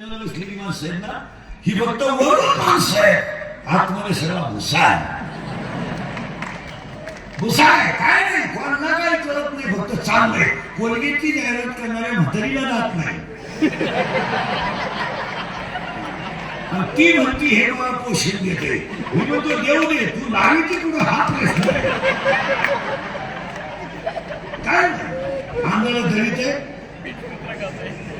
बसलेली माणसं आहेत ना ही फक्त वरून माणसं आहे आतमध्ये सगळा भुसा आहे भुसा आहे काय नाही कोणाला काही करत नाही फक्त चाललंय कोलगेटची जाहिरात करणाऱ्या म्हातारीला जात नाही आणि ती म्हणती हे मला पोषण देते मी म्हणतो देऊ दे तू लावी ती कुठं हा प्रश्न आहे. काय नाही आंधळं दलित आहे कुत्रं पीठ आहे.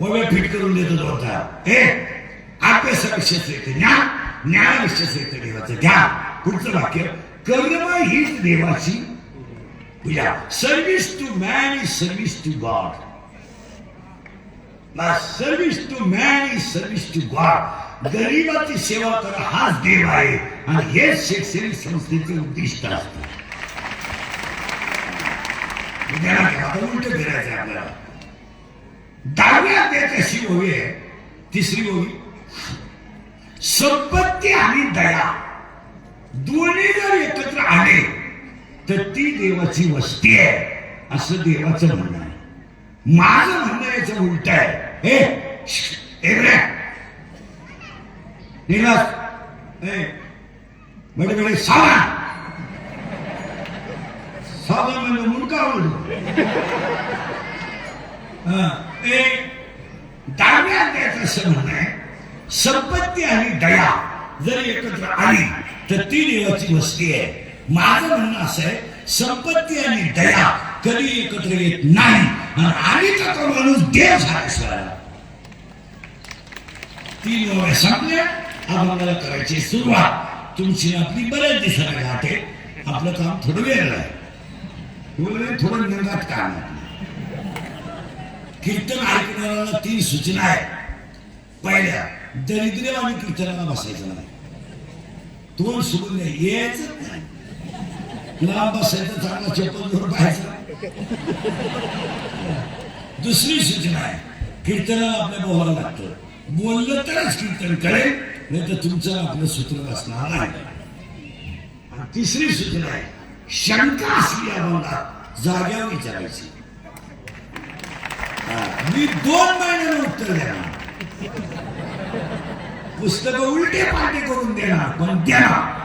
ओव्या फिट करून देत होता हे हे अभ्यासापेक्षाच येते ज्ञान ज्ञानापेक्षाच येते देवाचं घ्या पुढचं वाक्य कर्म हीच देवाची पूजा. Service to man is service to God service to man is service to God गरीबाची सेवा करा हाच देव आहे. आणि हेच शैक्षणिक संस्थेचे उद्दिष्ट असतं. विज्ञानात उलट फिरायचं आपल्याला. आणि आता अध्यायाची ओवी आहे. तिसरी ओवी संपत्ती आणि दया. दोन्ही जर एकत्र आले तर ती देवाची वस्ती आहे असं देवाचं म्हणणं आहे. माझं म्हणणं याचं उलट आहे. हे श्श, हे बरे. निघास ए, बडे बडे सावधान सावधान म्हणजे मुलगा आवडतो एक दहाव्या अध्यायाचं असं आहे संपत्ती आणि दया जर एकत्र आली तर ती देवाची वस्ती आहे. माझं म्हणणं असं आहे संपत्ती आणि दया कधी एकत्र येत नाही. आणि आली तर तो माणूस देव झाल्याशिवाय तीन ओव्या संपल्या. आम्हाला करायची सुरुवात. तुमची आपली बऱ्याच दिसायला जाते आपलं काम थोडं वेगळं आहे. थोडं निर्गात काम आहे. कीर्तन ऐकणाऱ्यांना तीन सूचना आहेत. पहिल्या दरिद्र आणि कीर्तनाला बसायचं नाही. तोंड सोडून नाही यायचं नाही. लांब बसायचं चांगला चप्पल घेऊन पाहायचं दुसरी सूचना आहे कीर्तनाला आपल्या बोलायला लागतं. बोललं तरच कीर्तन करेल नाही तर तुमचं आपलं सूत्र असणार नाही. तिसरी सूचना आहे शंका असली आम्हाला जाग्यावर विचारायची. मी दोन महिन्यानं उत्तर देणार. पुस्तक उलटे पालटे करून देणार पण देणार.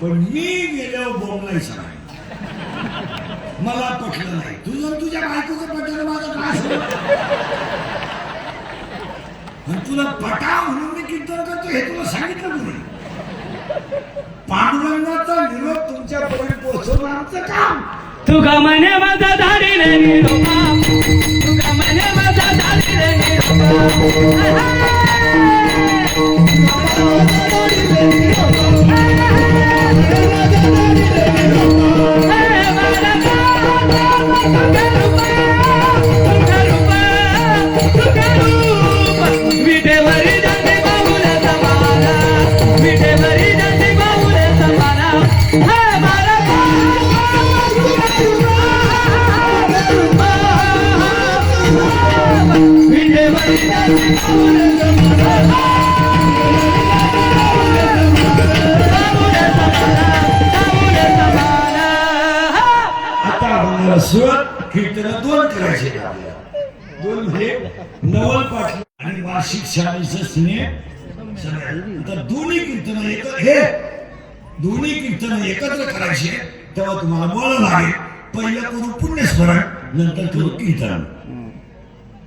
पण मी गेल्यावर बोलायचं नाही मला पटलं नाही. तुझं तुझ्या बायकोचं पटलं माझं काय संबंध? तुला पटा म्हणून मी कीर्तन करतो हे तुला सांगितलं तुम्ही पांडुरंगाचा निरोप तुमच्यापर्यंत पोहोचवणं आमचं काम. तुका म्हणे माझा धाडी Thank you. नवल पाटील आणि वार्षिक शाळेचं स्नेह सगळं. दोन्ही कीर्तन एक हे दोन्ही कीर्तन एकत्र करायचे तेव्हा तुम्हाला बोलावं लागेल. पहिलं करू पुण्यस्मरण नंतर करू कीर्तन.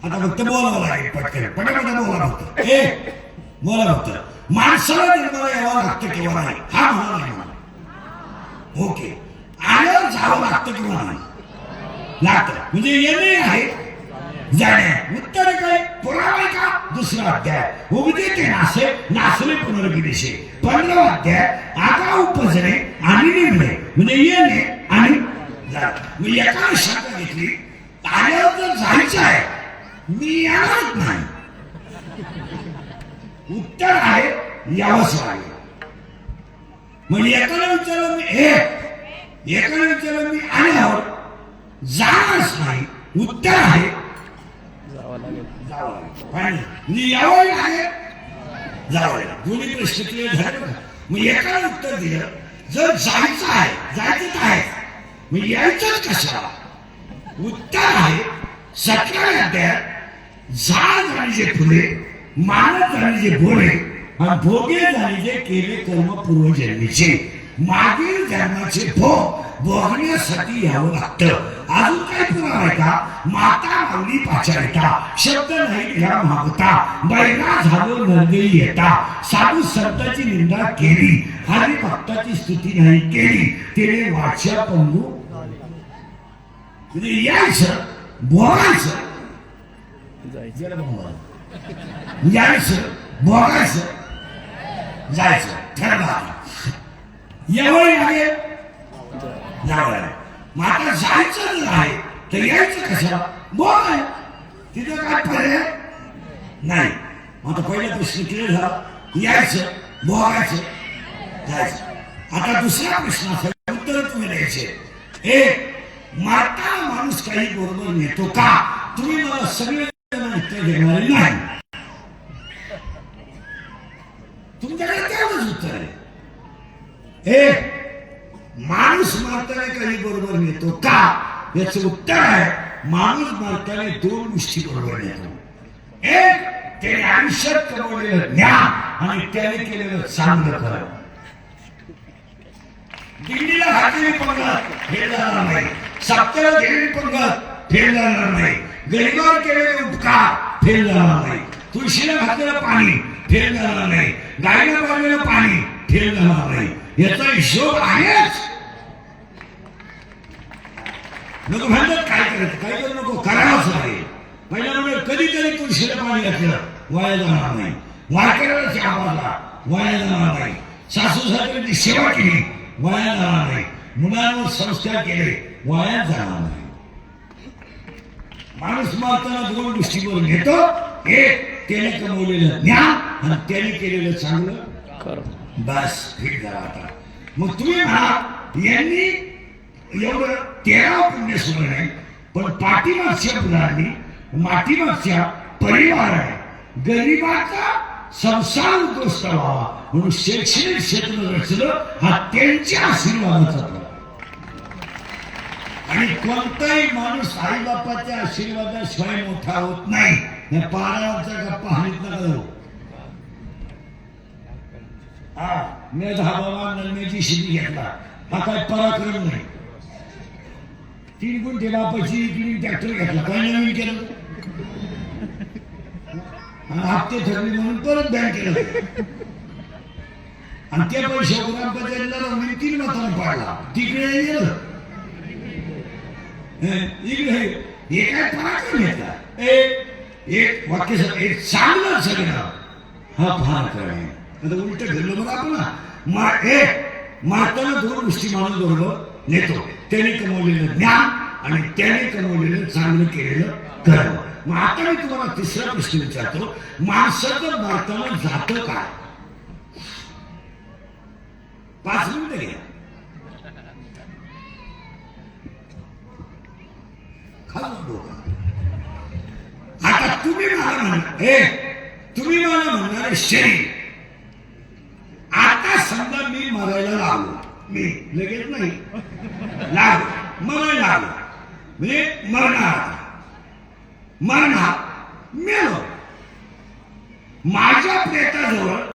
आता फक्त बोलावं लागेल पटकन. पटापट बोला फक्त. हे बोला फक्त. माणसाला निर्माण यावं लागतं किंवा नाही हा म्हणा नाही ओके. आल्यावर जावं लागतं किंवा नाही? लागतं. म्हणजे येणे आहे. जाणे. उत्तर काय पुरावे का? दुसरा अध्याय. उगते ते नासे नासले पुनर्विदेशे. पंधरा अध्याय. आगा उपजणे आणि निघणे म्हणजे येणे आणि मी एका शब्द घेतली. आल्यावर तर जायचं आहे मी येणारच नाही. उत्तर आहे यावंच लागेल म्हणजे एकाला विचारलं मी हे एकाला विचारलं मी आल्यावर जाणारच नाही. उत्तर आहे लागेल जावं लागेल. पाहिलं? म्हणजे यावं लागेल जावं दोन्ही प्रश्न क्लिअर झाले मग एकाला उत्तर दिलं जर जायचं आहे जायचं आहे मग यायचं कशाला उत्तर आहे सतरा अध्यायात झाड झाली फुले मानत झाली जे बोळे आणि भोगे झाले जे केले कर्म पूर्वजन्मीचे मागील जन्माचे भोग भोगण्यासाठी यावं लागतं. अजून काय पुरावा आहे का माता माऊली पाचारिता शब्द नाही दिला मागता. बैरा झालो नरदेवी येता. साधू संताची निंदा केली हरी भक्ताची स्तुती नाही केली. तिने वाच्या पंगू. म्हणजे यायचं बोलायचं. यायचं बोलायचं. जायचं. ठरलं यावर लागेल? जावं मग आता जायचं जर आहे. तर यायचं कशाला? बोलाय तिथं काय पर्याय? नाही. मग आता पहिला प्रश्न क्लिअर झाला. यायचं बोलायचं जायचं. आता दुसरा प्रश्न असा उत्तर तुम्ही द्यायचे. एक माता माणूस काही बरोबर नेतो का? तुम्ही मला सगळे उत्तर देणारे नाही. हे माणूस मारताना काही बरोबर नेतो का? याच उत्तर आहे माणूस मारताना दोन गोष्टी बरोबर नेतो एक त्याने आयुष्यात कमवलेलं ज्ञान आणि त्याने केलेलं चांगलं कर दिल्लीला घातलेली पंगत फेल जाणार नाही. सप्त्याला गेलेली पंगत फेल जाणार नाही. गरीबावर केलेले उपकार फेल जाणार नाही. तुळशीला घातलेलं पाणी फेल जाणार नाही. गायीला पाळलेलं पाणी फेल जाणार नाही. याचा हिशोब आहेच नको म्हणतात काय करायचं काय करू नको करावंच आहे पहिल्या कधीतरी तुळशीला पाणी घातलं वाया जाणार नाही वारकऱ्याला चहा वाया जाणार नाही सासू सासऱ्यांची सेवा केली वाया जाणार नाही मुलांवर संस्कार केले वाया जाणार नाही माणूस मारताना दोन गोष्टीवर घेतो एक त्याने कमवलेलं ज्ञान आणि त्याने केलेलं चांगलं बस फिट झाला आता. मग तुम्ही म्हणा यांनी एवढं तेरा पुण्य सुरू नाही पण पाठीमागच्या मुलांनी मातीमागच्या परिवार आहे. गरिबाचा संसार उद्ध्वस्त व्हावा म्हणून शैक्षणिक क्षेत्र रचलं हा त्यांच्या आशीर्वादाचा आणि कोणताही माणूस आई बापाच्या आशीर्वादाशिवाय मोठा होत नाही. या पारावरचा गप्पा हानीत नका जाऊ हा मी दहा नन्याची नलमेची घेतला. हा काय पराक्रम नाही. तीन गुंठे बापाची तीन ट्रॅक्टर घेतला. काय नवीन केलं? आणि हप्ते ठरले म्हणून परत बँक केलं. आणि त्या पैसे ग्रामपंचायतीला मी तीन मतानं पाडला. तिकडे गेलं. इकडे हे. काय पराक्रम घेतला एक वाक्य एक चांगलं सगळं. हा पराक्रम आहे. आता उलट घडलं मग आपण. मा एक मारताना दोन गोष्टी माणूस बरोबर नेतो. त्याने कमवलेलं ज्ञान आणि त्याने कमवलेलं चांगलं केलेलं कर्म. मग आता मी तुम्हाला तिसरा प्रश्न विचारतो. माणसाचं मारताना जातं काय पाच मिनिटं घ्या. आता तुम्ही मला म्हणा हे तुम्ही मला म्हणणारे शरीर. मरायला लागलो. मी. लगेच नाही. लागलो. मरायला लागलो. म्हणजे मरणार. मरणार. मेलो. माझ्या प्रेताजवळ